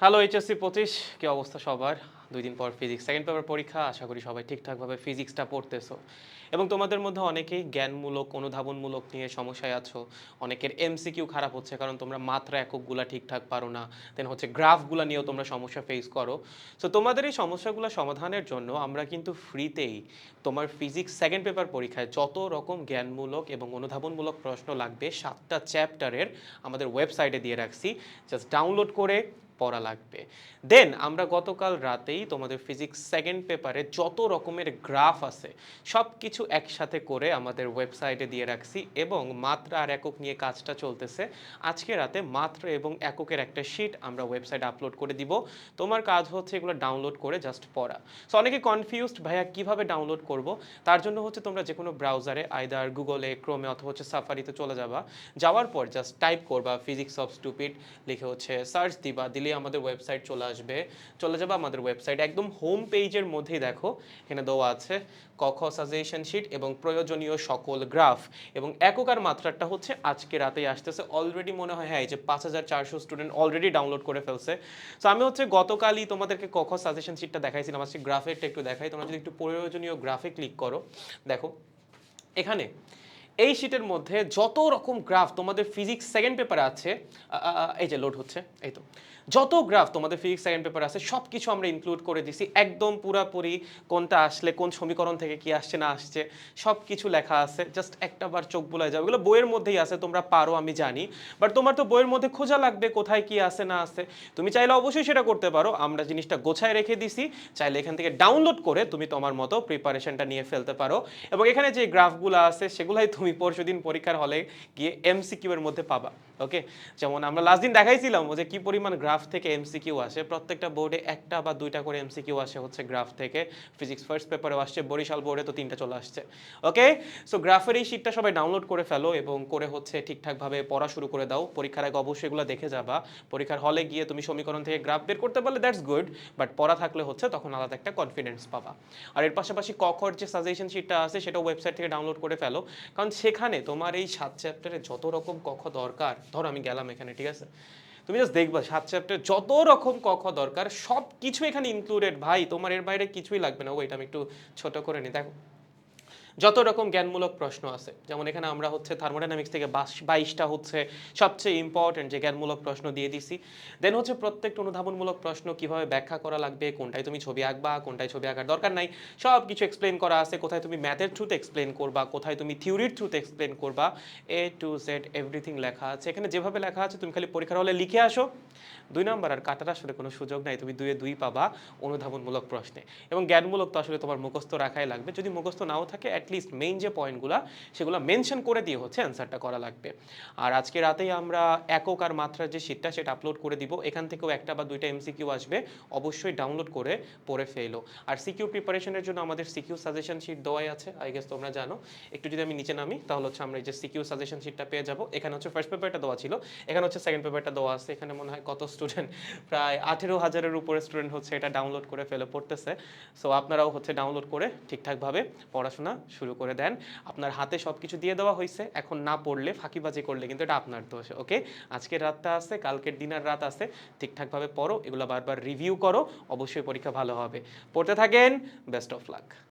Hello HSC পঁচিশ কি অবস্থা সবার? দুই দিন পর ফিজিক্স সেকেন্ড পেপার পরীক্ষা, আশা করি সবাই ঠিকঠাকভাবে ফিজিক্সটা পড়তেছো। এবং তোমাদের মধ্যে অনেকেই জ্ঞানমূলক, অনুধাবনমূলক নিয়ে সমস্যায় আছো। অনেকের এমসিকিউ খারাপ হচ্ছে কারণ তোমরা মাত্রা এককগুলা ঠিকঠাক পারো না। দেন হচ্ছে গ্রাফগুলো নিয়েও তোমরা সমস্যা ফেস করো। সো তোমাদের এই সমস্যাগুলো সমাধানের জন্য আমরা কিন্তু ফ্রিতেই তোমার ফিজিক্স সেকেন্ড পেপার পরীক্ষায় যত রকম জ্ঞানমূলক এবং অনুধাবনমূলক প্রশ্ন লাগবে, সাতটা চ্যাপ্টারের আমাদের ওয়েবসাইটে দিয়ে রাখছি। জাস্ট ডাউনলোড করে পড়া লাগবে। দেন আমরা গতকাল রাতেই তোমাদের ফিজিক্স সেকেন্ড পেপারে যত রকমের গ্রাফ আছে সব কিছু একসাথে করে আমাদের ওয়েবসাইটে দিয়ে রাখছি এবং মাত্রা আর একক নিয়ে কাজটা চলতেছে। আজকে রাতে মাত্রা এবং এককের একটা শিট আমরা ওয়েবসাইটে আপলোড করে দিব। তোমার কাজ হচ্ছে এগুলো ডাউনলোড করে জাস্ট পড়া। সো অনেকে কনফিউজড ভাইয়া, কীভাবে ডাউনলোড করব? তার জন্য হচ্ছে তোমরা যে কোনো ব্রাউজারে আইদার গুগলে ক্রোমে অথবা হচ্ছে সাফারিতে চলে যাবা। যাওয়ার পর জাস্ট টাইপ করবা ফিজিক্স অফ স্টুপিড লিখে হচ্ছে সার্চ দিবা দিলে আমাদের ওয়েবসাইট চলে আসবে। চলে যাবা আমাদের ওয়েবসাইট একদম হোম পেজের মধ্যেই দেখো, এখানে দেওয়া আছে কখ সাজেশন শিট এবং প্রয়োজনীয় সকল গ্রাফ এবং এককার মাত্রাটা হচ্ছে আজকে রাতেই আসতেছে। অলরেডি মনে হয় হ্যাঁ এই যে পাঁচ হাজার চারশো স্টুডেন্ট অলরেডি ডাউনলোড করে ফেলছে। সো আমি হচ্ছে গতকালই তোমাদেরকে কখ সাজেশন শিটটা দেখাইছিলাম। আজকে গ্রাফেরটা একটু দেখাই। তোমরা যদি একটু প্রয়োজনীয় গ্রাফে ক্লিক করো, দেখো, এখানে এই শিটের মধ্যে যত রকম গ্রাফ তোমাদের ফিজিক্স সেকেন্ড পেপারে আছে এই যে লোড হচ্ছে, এই তো। যত গ্রাফ তোমাদের ফিজিক্স সেকেন্ড পেপার আছে সব কিছু আমরা ইনক্লুড করে দিছি। একদম পুরাপুরি কোনটা আসলে কোন সমীকরণ থেকে কি আসছে, না আসছে সব কিছু লেখা আছে। জাস্ট একটা বার চোখ বুলায় যাবে এগুলো বইয়ের মধ্যেই আছে, তোমরা পারো, আমি জানি। বাট তোমার তো বইয়ের মধ্যে খোঁজা লাগবে, কোথায় কি আছে, না আছে। তুমি চাইলে অবশ্যই সেটা করতে পারো। আমরা জিনিসটা গোছায় রেখে দিছি। চাইলে এখান থেকে ডাউনলোড করে তুমি তোমার মতো প্রিপারেশনটা নিয়ে ফেলতে পারো। এবং এখানে যে গ্রাফগুলো আছে, সেগুলাই তুমি পরশু দিন পরীক্ষার হলে গিয়ে এমসিকিউ এর মধ্যে পাবা। ওকে যেমন আমরা লাস্ট দিন দেখাইছিলাম যে কি পরিমাণ গ্রাফ থেকে এমসিকিউ আসে। প্রত্যেকটা বোর্ডে একটা বা দুইটা করে এমসিকিউ আসে হচ্ছে গ্রাফ থেকে। ফিজিক্স ফার্স্ট পেপারেও আসছে, বরিশাল বোর্ডে তো তিনটা চলে আসছে। ওকে সো গ্রাফের এই শিটটা সবাই ডাউনলোড করে ফেলো এবং করে হচ্ছে ঠিকঠাকভাবে পড়া শুরু করে দাও। পরীক্ষার আগে অবশ্যই এগুলো দেখে যাবা। পরীক্ষার হলে গিয়ে তুমি সমীকরণ থেকে গ্রাফ বের করতে পারলে দ্যাটস গুড বাট পড়া থাকলে হচ্ছে তখন আলাদা একটা কনফিডেন্স পাবা। আর এর পাশাপাশি কখর যে সাজেশন শিটটা আছে সেটা ওয়েবসাইট থেকে ডাউনলোড করে ফেলো। কারণ সেখানে তোমার এই সাত চ্যাপ্টারে যত রকম কখ দরকার ধরো আমি গেলাম এখানে, ঠিক আছে? তুমি জাস্ট দেখবা, সাত চ্যাপ্টার যত রকম কখ দরকার সব কিছু এখানে ইনক্লুডেড ভাই, তোমার এর বাইরে কিছুই লাগবে না। ওইটা আমি একটু ছোট করে নিই দেখো। যত রকম জ্ঞানমূলক প্রশ্ন আছে, যেমন এখানে আমরা হচ্ছে থার্মোডাইনামিক্স থেকে বাইশটা হচ্ছে সবচেয়ে ইম্পর্টেন্ট যে জ্ঞানমূলক প্রশ্ন দিয়ে দিছি। দেন হচ্ছে প্রত্যেকটা অনুধাবনমূলক প্রশ্ন কীভাবে ব্যাখ্যা করা লাগবে, কোনটায় তুমি ছবি আঁকবা, কোনটায় ছবি আঁকার দরকার নাই সব কিছু এক্সপ্লেন করা আছে, কোথায় তুমি ম্যাথের থ্রুতে এক্সপ্লেন করবা, কোথায় তুমি থিওরির থ্রুতে এক্সপ্লেন করবা এ টু জেড এভরিথিং লেখা আছে। এখানে যেভাবে লেখা আছে, তুমি খালি পরীক্ষার হলে লিখে আসো। দুই নম্বর, আর কাটার আসলে কোনো সুযোগ নাই, তুমি দুয়ে দুই পাবা অনুধাবনমূলক প্রশ্নে। এবং জ্ঞানমূলক তো আসলে তোমার মুখস্থ রাখাই লাগবে। যদি মুখস্থ নাও থাকে অ্যাটলিস্ট মেইন যে পয়েন্টগুলো সেগুলো মেনশন করে দিয়ে হচ্ছে অ্যান্সারটা করা লাগবে। আর আজকে রাতেই আমরা একক আর মাত্রার যে শিটটা সেটা আপলোড করে দিব। এখান থেকেও একটা বা দুইটা এমসিকিউ আসবে, অবশ্যই ডাউনলোড করে পড়ে ফেলো। আর সিকিউ প্রিপারেশনের জন্য আমাদের সিকিউ সাজেশন শিট দেওয়াই আছে আই গেস তোমরা জানো। একটু যদি আমি নিচে নামি, তাহলে হচ্ছে আমরা এই যে সিকিউ সাজেশন শিটটা পেয়ে যাব। এখানে হচ্ছে ফার্স্ট পেপারটা দেওয়া ছিল, এখানে হচ্ছে সেকেন্ড পেপারটা দেওয়া আছে। এখানে মনে হয় কত স্টুডেন্ট প্রায় আঠেরো হাজারের উপরে স্টুডেন্ট হচ্ছে এটা ডাউনলোড করে ফেলে পড়তেছে। সো আপনারাও হচ্ছে ডাউনলোড করে ঠিকঠাকভাবে পড়াশোনা শুরু করে দেন। আপনার হাতে সব কিছু দিয়ে দেওয়া হয়েছে এখন না পড়লে ফাঁকিবাজি করলে কিন্তু এটা আপনার দোষ, ওকে? আজকের রাতটা আছে, কালকের দিনের রাত আছে। ঠিকঠাকভাবে পড়ো, এগুলো বারবার রিভিউ করো, অবশ্যই পরীক্ষা ভালো হবে। পড়তে থাকেন বেস্ট অফ লাক